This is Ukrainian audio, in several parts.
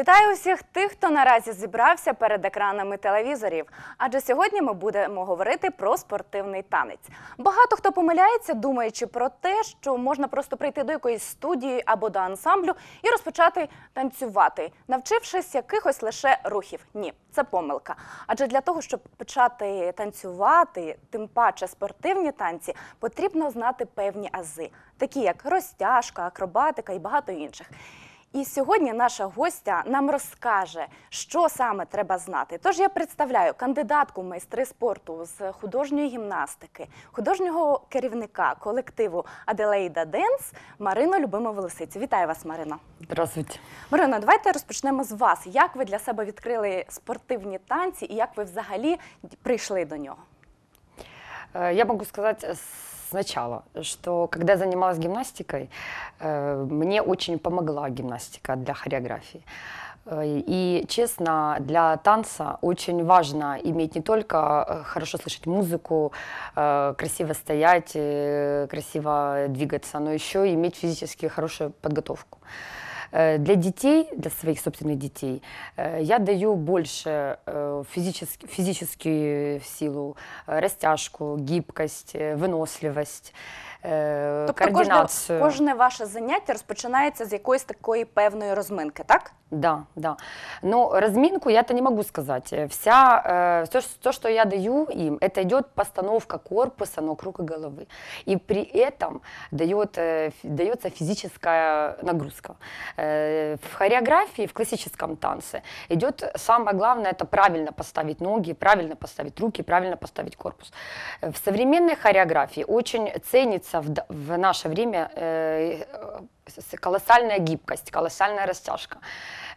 Вітаю усіх тих, хто наразі зібрався перед екранами телевізорів. Адже сьогодні ми будемо говорити про спортивний танець. Багато хто помиляється, думаючи про те, що можна просто прийти до якоїсь студії або до ансамблю і розпочати танцювати, навчившись якихось лише рухів. Ні, це помилка. Адже для того, щоб почати танцювати, тим паче спортивні танці, потрібно знати певні ази, такі як розтяжка, акробатика і багато інших. І сьогодні наша гостя нам розкаже, що саме треба знати. Тож я представляю кандидатку в майстри спорту з художньої гімнастики, художнього керівника колективу Аделаїда Денс Марину Любимову Лисицю. Вітаю вас, Марина. Здравствуйте. Марина, давайте розпочнемо з вас. Як ви для себе відкрили спортивні танці і як ви взагалі прийшли до нього? Э, Я могу сказать сначала, что когда я занималась гимнастикой, э, мне очень помогла гимнастика для хореографии. Э, И, честно, для танца очень важно иметь не только э, хорошо слышать музыку, э, красиво стоять, э, красиво двигаться, но еще иметь физически хорошую подготовку. Э, Для детей, для своих собственных детей, э, я даю больше э, физически, физическую силу, э, растяжку, гибкость, э, выносливость, э, Тобто кожне, координацию. кожне ваше заняття розпочинається з якоїсь такої певної розминки, так? Да, да. Но разминку я-то не могу сказать. Э, Вся, э, все, то, что я даю им, это идет постановка корпуса на круг головы. И при этом дает, э, фи- дается физическая нагрузка. Э, В хореографии, в классическом танце идет самое главное, это правильно поставить ноги, правильно поставить руки, правильно поставить корпус. Э, В современной хореографии очень ценится в, д- в наше время э, с- колоссальная гибкость, колоссальная растяжка,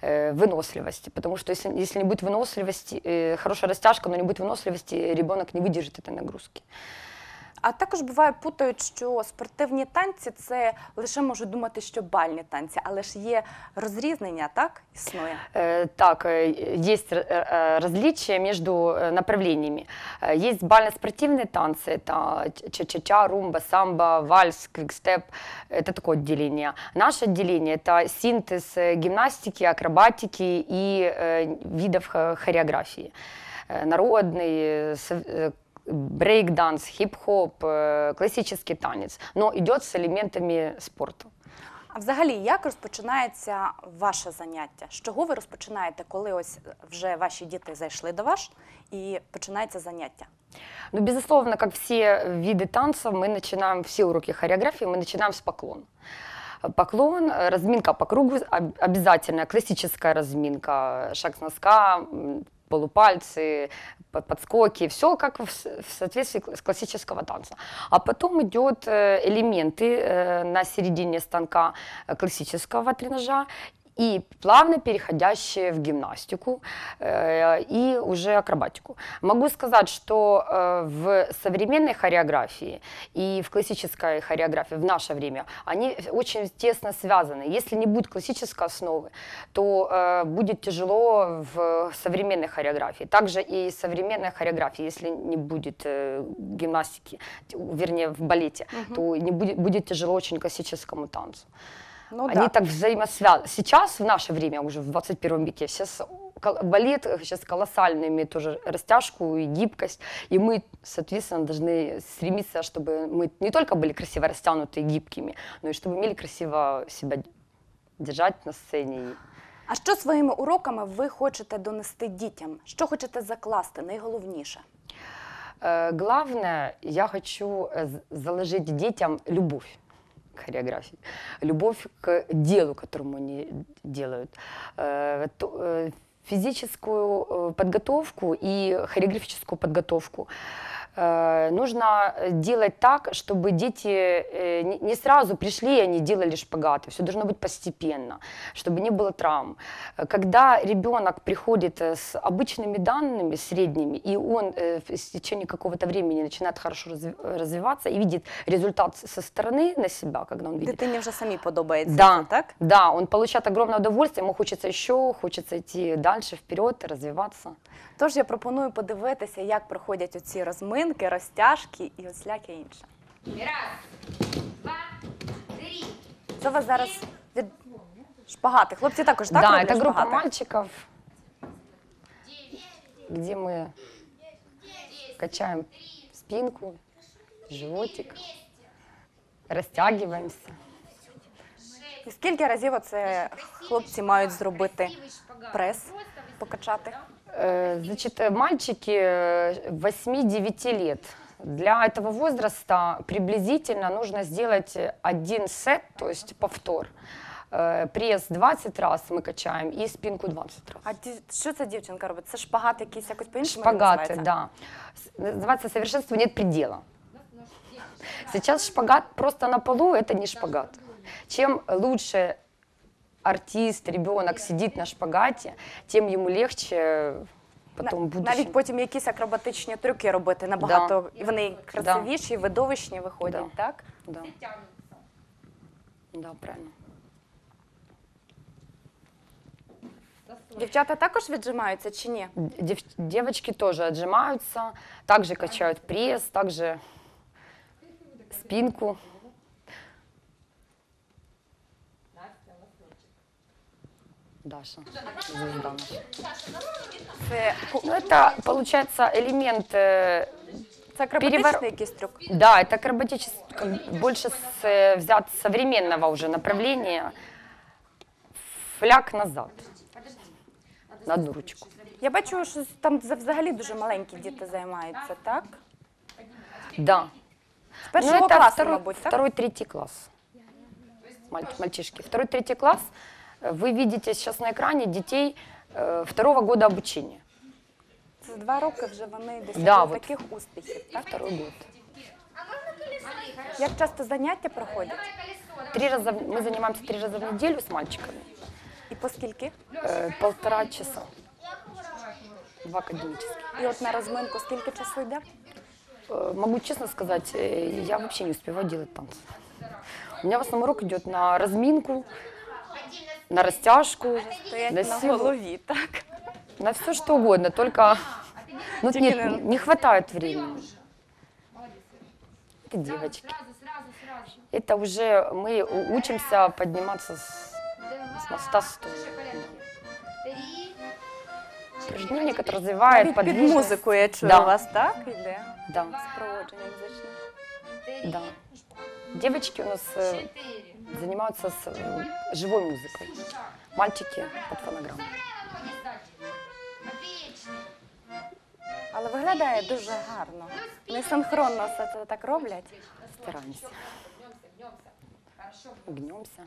э, выносливость. Потому что если, если не будет выносливости, э, хорошая растяжка, но не будет выносливости, ребенок не выдержит этой нагрузки. А також буває путають, що спортивні танці це лише можуть думати, що бальні танці, але ж є розрізнення, так існує. Э, Так, э, есть р- э, различия между э, направлениями. Э, Есть бально-спортивные танцы, это ч- ча-ча-ча, румба, самбо, вальс, квикстеп. Это такое отделение. Наше отделение – это синтез э, гимнастики, акробатики и э, видов хо- хореографии. Э, Народный, э, сов- э, брейк-данс, хип-хоп, э, классический танец, но идет с элементами спорта. А взагалі, як розпочинається ваше заняття? З чого ви розпочинаєте, коли ось вже ваші діти зайшли до вас і починається заняття? Ну, безусловно, как все виды танцев, мы начинаем, все уроки хореографии, мы начинаем с поклона. Поклон, э, разминка по кругу, об- обязательная классическая разминка, шаг с носка, м, полупальцы, по- подскоки, все как в, с- в соответствии с классического танца. А потом идет э, элементы э, на середине станка э, классического тренажа и плавно переходящие в гимнастику э, и уже акробатику. Могу сказать, что э, в современной хореографии и в классической хореографии в наше время они очень тесно связаны. Если не будет классической основы, то э, будет тяжело в современной хореографии. Также и современная хореография, если не будет э, гимнастики, вернее в балете, то не будет, будет тяжело очень классическому танцу. Ну Они да. так взаимосвязаны. Сейчас, в наше время, уже в 21 веке, сейчас кол- балет сейчас колоссально имеет тоже растяжку и гибкость, и мы, соответственно, должны стремиться, чтобы мы не только были красиво растянуты и гибкими, но и чтобы умели красиво себя держать на сцене. и А що своїми уроками ви хочете донести дітям? Що хочете закласти? Найголовніше? Э, Главное, я хочу э, з- заложить детям любовь к Хореографии, любовь к делу, которому они делают, Э, э, физическую э, подготовку и хореографическую подготовку. Э, Нужно делать так, чтобы дети э, не- не сразу пришли, и они делали шпагаты. Все должно быть постепенно, чтобы не было травм. Э, Когда ребенок приходит э, с обычными данными, средними, и он э, в с течение какого-то времени начинает хорошо разви- развиваться и видит результат со стороны на себя, когда он видит, Дитині вже самі подобається, Да. це, так? да, он получает огромное удовольствие, ему хочется еще, хочется идти дальше, вперед, развиваться. Тож я пропоную подивитися, як проходять оці розминки, розтяжки і усіляке інше. Раз, два, три. Це у вас зараз від... Шпагати. Хлопці також так да, роблять это группа шпагати? мальчиков, где мы качаем спинку, животик, растягиваемся. І скільки разів оце хлопці мають зробити прес, покачати? Э, Значит, э, мальчики э, 8-9 лет. Для этого возраста приблизительно нужно сделать э, один сет, то есть повтор. Э, Пресс 20 раз мы качаем и спинку 20 раз. А ді- що ця дівчинка робить? Це шпагат якийсь якось по-іншому Шпагаты, називається? да. С- Называется совершенству нет предела. Сейчас шпагат просто на полу это не шпагат. Чем лучше артист, ребенок сидит на шпагате, тем ему легче потом в Навіть потім якісь акробатичні трюки робити набагато, і вони красивіші, видовищні виходять, Да. так? Да. Да, правильно. Дівчата також віджимаються чи ні? Дев- девочки тоже отжимаются, также качают пресс, также спинку. Даша, звезда наша. Це, ку- Ну, это, получается, элемент, э, це акробатичний перевор- якийсь трюк? да, это акробатический, как бы больше с, э, взят с современного уже направления. Фляг назад. На одну ручку. Я бачу, що там взагалі дуже маленькі діти займаються, так? Да. З першого ну, это класу, второй, мабуть, так? второй, третий класс. Маль- мальчишки. Второй, третий класс. Э, Вы видите сейчас на экране детей э, второго года обучения. Це два роки вже вони досягли Да, от. таких успіхів, так? Второй год. Як часто заняття проходять? Три раза, в- мы занимаемся три раза в неделю с мальчиками. І по скільки? Э, полтора часа. Два академических. І от на розминку скільки часу йде? Э, Могу честно сказать, э, я вообще не успеваю делать танцы. У меня в основном урок идет на разминку, на растяжку, Стоять на, на силу, голові, так? на все что угодно, только ну, Только нет, на- не хватает времени. Это девочки. Это уже мы у- учимся подниматься с, с моста стоя. Упражнение, которое развивает Навіть під подвижность. музику я чую Да. у вас, так? Іде? Да, Спроводження музичне. да. Девочки у нас э, занимаются с э, живой музыкой. Мальчики под фонограмму. Але виглядає дуже гарно. Несинхронно все це так роблять. Стараемся. Гнемся.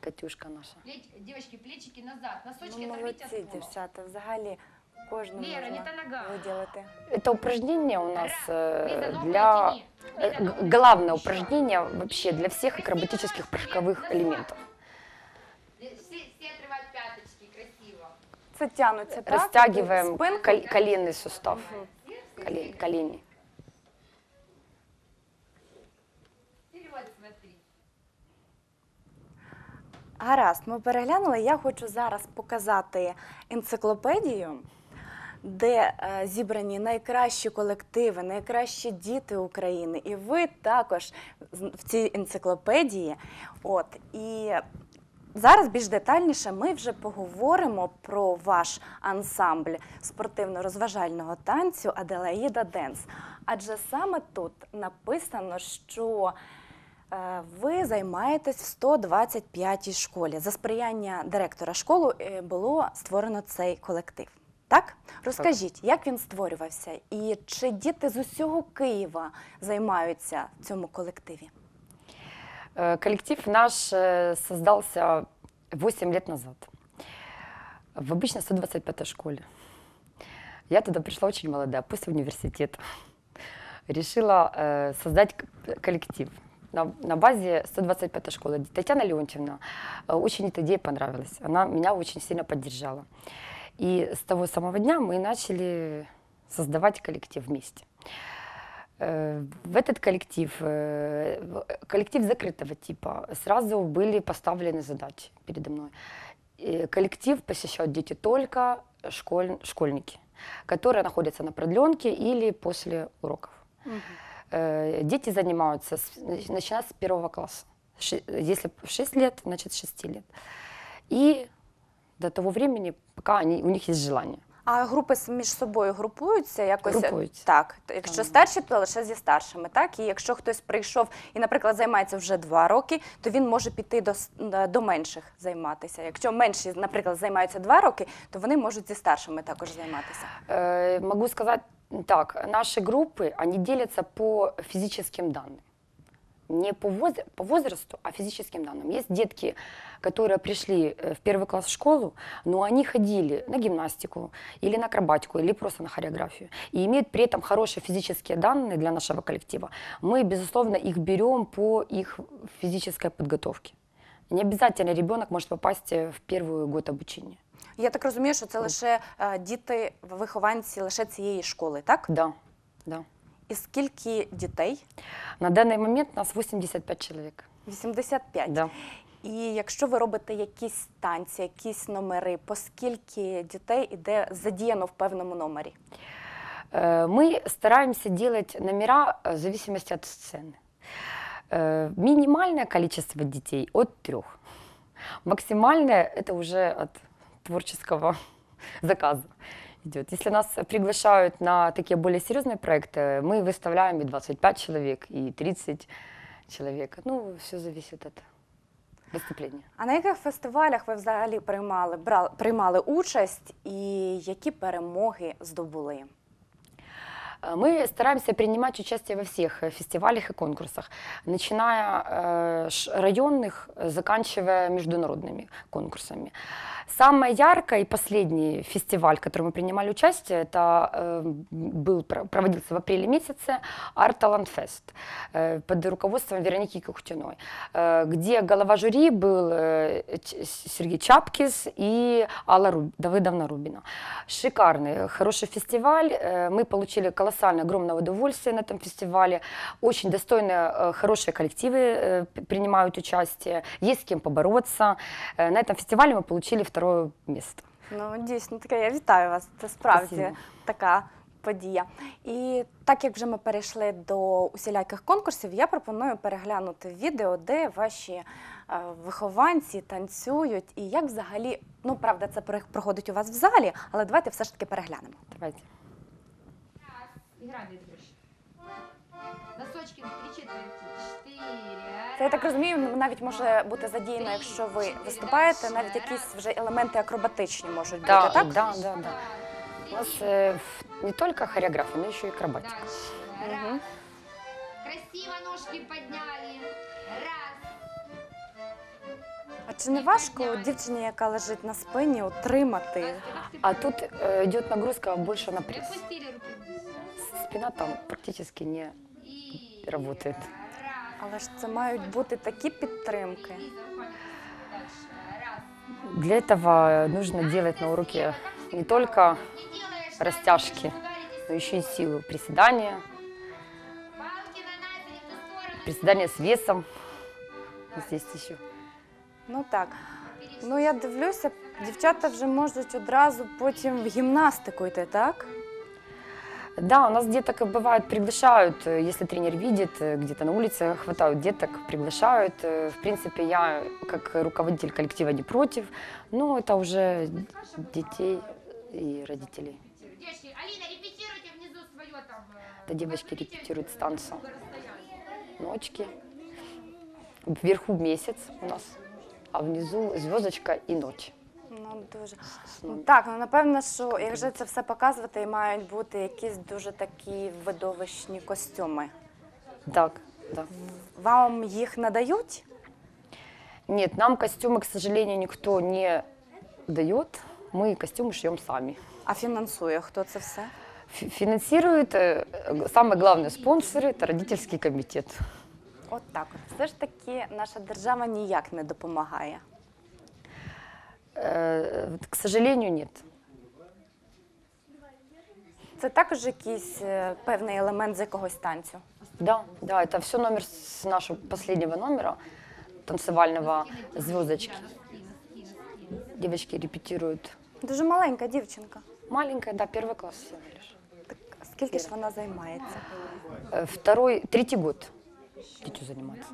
Катюшка наша. Плеч- Девочки, плечики назад, носочки Ну, оторвите молодці, от пола. дівчата. Взагалі кожному Лера, не можна та нога. виділити. Это упражнение у нас э, Лиза, ногу для... натяни. э, г- Главное упражнение вообще для всех акробатических прыжковых элементов. Все, все отрывают пяточки, красиво. Це тянуться, так? Растягиваем Спинку. кол- коленный сустав. Колен- колени. Вперед смотри. Гаразд, ми переглянули. Я хочу зараз показати енциклопедію, де е, зібрані найкращі колективи, найкращі діти України. І ви також в цій енциклопедії. От і зараз більш детальніше ми вже поговоримо про ваш ансамбль спортивно-розважального танцю Аделаїда Денс. Адже саме тут написано, що Е, Ви займаєтесь в 125-й школі. За сприяння директора школи е, було створено цей колектив. Так? Розкажіть, як він створювався і чи діти з усього Києва займаються в цьому колективі? Э, Коллектив наш э, создался 8 лет назад в обычной 125 школе. Я туда пришла очень молодая, после университета. Решила э, создать к- коллектив на, на базе 125 школы. Татьяна Леонтьевна э, очень эта идея понравилась. Она меня очень сильно поддержала. И с того самого дня мы начали создавать коллектив вместе. Э, В этот коллектив, э, коллектив закрытого типа, сразу были поставлены задачи передо мной. И Коллектив посещают дети только школь- школьники, которые находятся на продленке или после уроков. Э, Дети занимаются, с- нач- начиная с первого класса. Если 6 лет, значит 6 лет. И до того времени, пока они, у них есть желание. А групи с- між собою групуються якось Групуються. так. то Якщо Так. старші, то лише зі старшими, так і якщо хтось прийшов і, наприклад, займається вже два роки, то він може піти до, с- до менших займатися. Якщо менші, наприклад, займаються два роки, то вони можуть зі старшими також займатися. Э, Могу сказать так, наши группы, они делятся по физическим данным. Не по, воз- по возрасту, а физическим данным. Есть детки, которые пришли э, в первый класс в школу, но они ходили на гимнастику или на акробатику, или просто на хореографию. И имеют при этом хорошие физические данные для нашего коллектива. Мы, безусловно, их берем по их физической подготовке. Не обязательно ребенок может попасть э, в первый год обучения. Я так розумію, що це лише е, діти, вихованці лише цієї школи, так? Да, да. І скільки дітей? На данный момент нас 85 человек. 85. Да. І якщо ви робите якісь танці, якісь номери, по скільки дітей іде задіяно в певному номері? Э, Мы стараемся делать номера э, в зависимости от сцены. Э, Минимальное количество детей от трех. Максимальное это уже от творческого заказа идет. Если нас приглашают на такие более серьезные проекты, мы выставляем и 25 человек, и 30 человек. Ну, все зависит от выступления. А на яких фестивалях ви взагалі приймали, брали, приймали участь і які перемоги здобули? Э, Мы стараемся принимать участие во всех э, фестивалях и конкурсах, начиная э, ш- районных, э, заканчивая международными конкурсами. Самый яркий и последний фестиваль, в котором мы принимали участие, это э, был, про- проводился в апреле месяце Art Talent Fest э, под руководством Вероники Кухтиной, э, где голова жюри был э, Ч- Сергей Чапкис и Алла Руб- Давыдовна Рубина. Шикарный, хороший фестиваль. Э, Мы получили колоссальное, огромное удовольствие на этом фестивале. Очень достойные, э, хорошие коллективы э, п- принимают участие. Есть с кем побороться. Э, На этом фестивале мы получили второе место. Ну, дійсно таке, я вітаю вас. Це справді Спасибо. така подія. І так як вже ми перейшли до усіляких конкурсів, я пропоную переглянути відео, де ваші е, вихованці танцюють, і як взагалі, ну правда, це про- проходить у вас в залі, але давайте все ж таки переглянемо. Давайте. Раз. Играем, Дмитрий. Носочки на три четверти. Четыре. Це я так Раз. розумію, навіть може бути задіяно, якщо ви виступаєте, навіть якісь вже елементи акробатичні можуть бути, Да, так? да, да, да. У нас э, в- не только хореография, но еще и акробатика. Дальше. Мгм. Раз. Красиво ножки подняли. Раз. А чи не важко дівчині, яка лежить на спині, утримати? А тут э, идет нагрузка больше на пресс. Опустили руки вниз. Спина там практически не работает. Але ж це мають бути такі підтримки. Для этого нужно делать на уроке не только растяжки, но еще и силу приседания, приседания с весом. Здесь еще. Ну так. Ну я дивлюся, дівчата вже можуть одразу потім в гімнастику йти, так? Да, у нас деток бывает приглашают, э, если тренер видит, э, где-то на улице хватают деток, приглашают. Э, В принципе, я как руководитель коллектива не против, но это уже детей и родителей. Девочки, Алина, репетируйте внизу свое там. Это девочки репетируют станцию. Ночки. Вверху месяц у нас, а внизу звездочка и ночь. Ну дуже. С Ну, нами. Так, ну напевно, що якщо це все показувати, мають бути якісь дуже такі видовищні костюми. Так, да. Вам їх надають? Нет, нам костюмы, к сожалению, никто не дает. Мы костюмы шьем сами. А фінансує хто це все? Фи- Финансирует, э, самый главный спонсор – это родительский комитет. От так. От. Все ж таки наша держава ніяк не допомагає. Э, К сожалению, нет. Це також якийсь е, певний елемент з якогось танцю. Да, да, это все номер с нашего последнего номера танцевального звездочки. Девочки репетируют. Дуже маленька дівчинка. Маленькая, да, первый класс всего лишь. Так скільки ж вона займається? Э, Второй, третий год дитю занимается.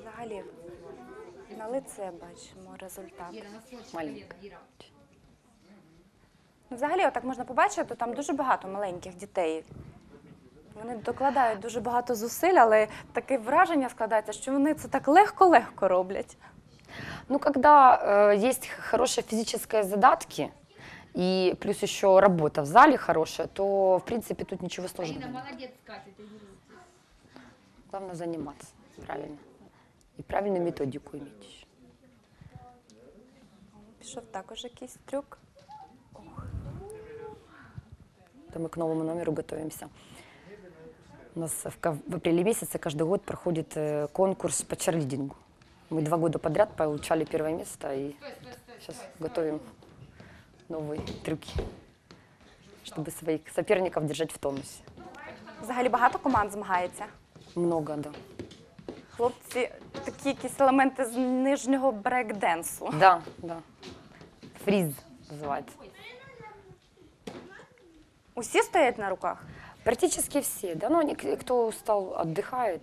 взагалі на лице бачимо результат. Ира. Взагалі, отак можна побачити, там дуже багато маленьких дітей. Вони докладають дуже багато зусиль, але таке враження складається, що вони це так легко-легко роблять. Ну, когда э, есть х- хорошие физические задатки, и плюс еще работа в зале хорошая, то, в принципе, тут ничего сложного Алина, нет. молодец, Катя. Главное заниматься правильно И правильную методику иметь еще. Пішов також якийсь трюк. То мы к новому номеру готовимся. У нас в, ка- в апреле месяце каждый год проходит э, конкурс по черлидингу. Мы два года подряд получали первое место и Стой, стой, стой. сейчас готовим новые трюки, чтобы своих соперников держать в тонусе. Взагалі багато команд змагається. Много, да. Хлопці такі якісь елементи з нижнього брейк-денсу. Да, да. Фриз называется. Усі стоять на руках. Практически все, да. Ну, они, к- кто устал, отдыхает,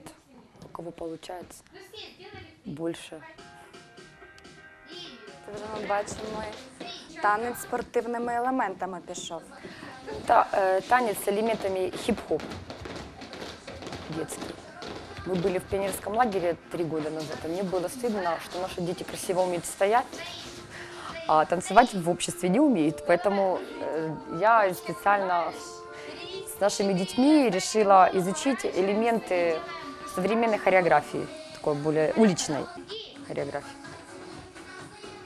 у кого получается Ну все, сделали. больше. И Це вже ми бачимо. Танець спортивними елементами пішов. Это э, танец с элементами хип-хоп детский. Мы были в пионерском лагере три года назад, и мне было стыдно, что наши дети красиво умеют стоять, а танцевать в обществе не умеют. Поэтому э, я специально с нашими детьми решила изучить элементы современной хореографии, такой более уличной хореографии.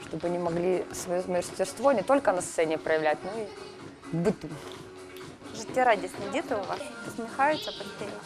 Чтобы они могли свое мастерство не только на сцене проявлять, но и в быту. Життєрадісні діти у вас посміхаються постійно.